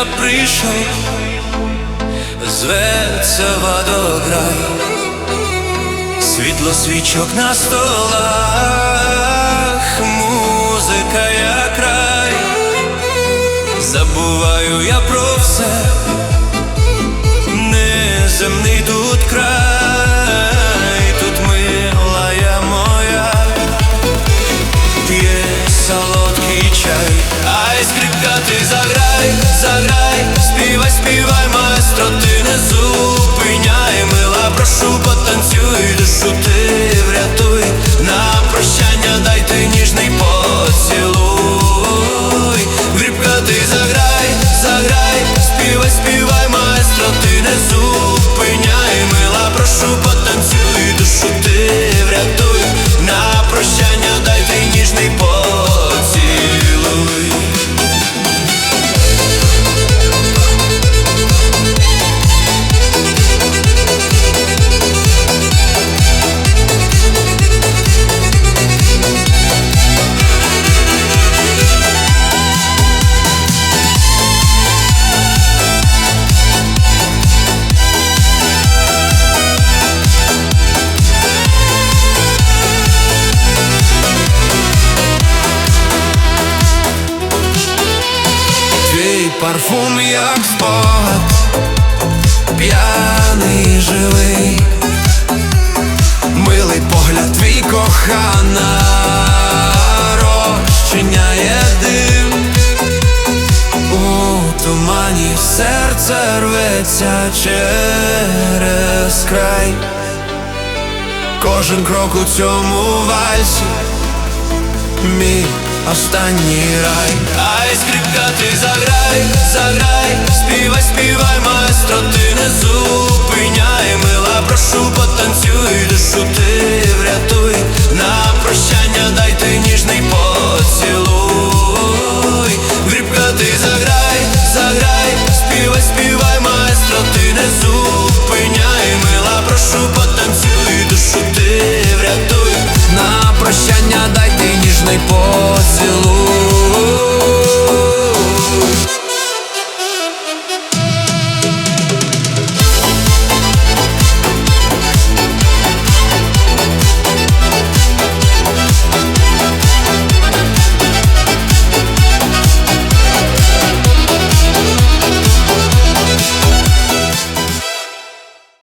я прийшов, зветься водограй, світло свічок на столах, музика як край, забуваю я про все, неземний тут Парфум як спогад, п'яний живий, милий погляд твій кохана, розчиняє дим, у тумані серце рветься через край, кожен крок у цьому вальсі мій останній рай. Ай, скрипка, ти заграй, заграй, співай, співай, маестро, ти не поцелуй